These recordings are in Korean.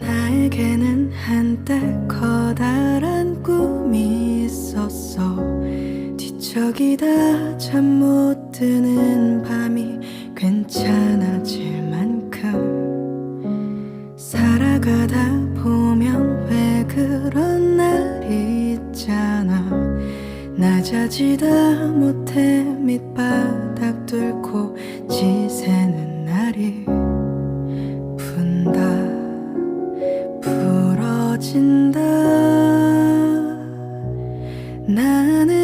나에게는 한때 커다란 꿈이 있었어. 뒤척이다 잠 못 드는 낮아지다 못해 밑바닥 뚫고 지새는 날이 분다. 부러진다. 나는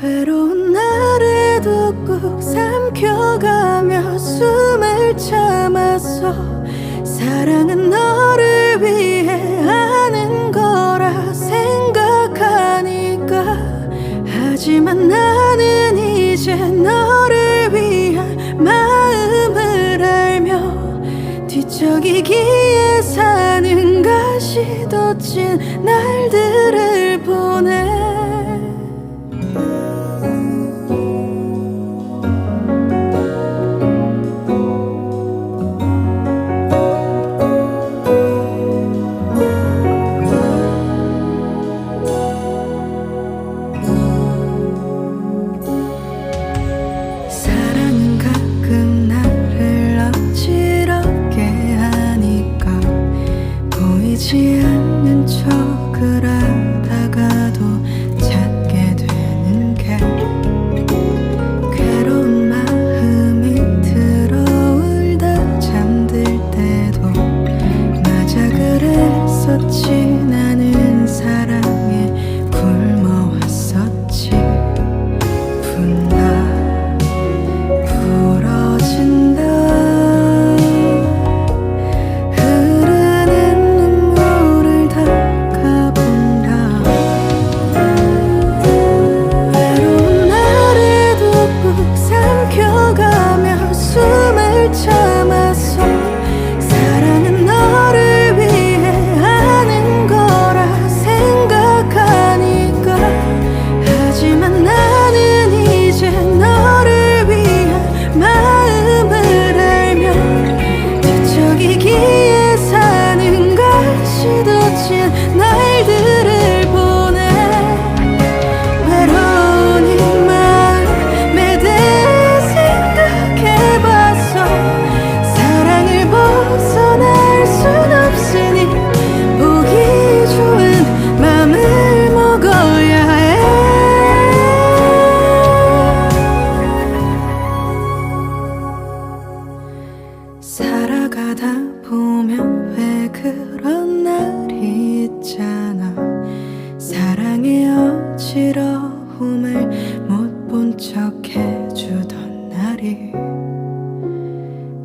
외로운 날에도 꾹 삼켜가며 숨을 참았어 사랑은 너를 위해 하는 거라 생각하니까. 하지만 나는 이제 너를 위한 마음을 알며 뒤척이기에 사는가 시도친 날들을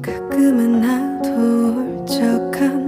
가끔은 나도 울적한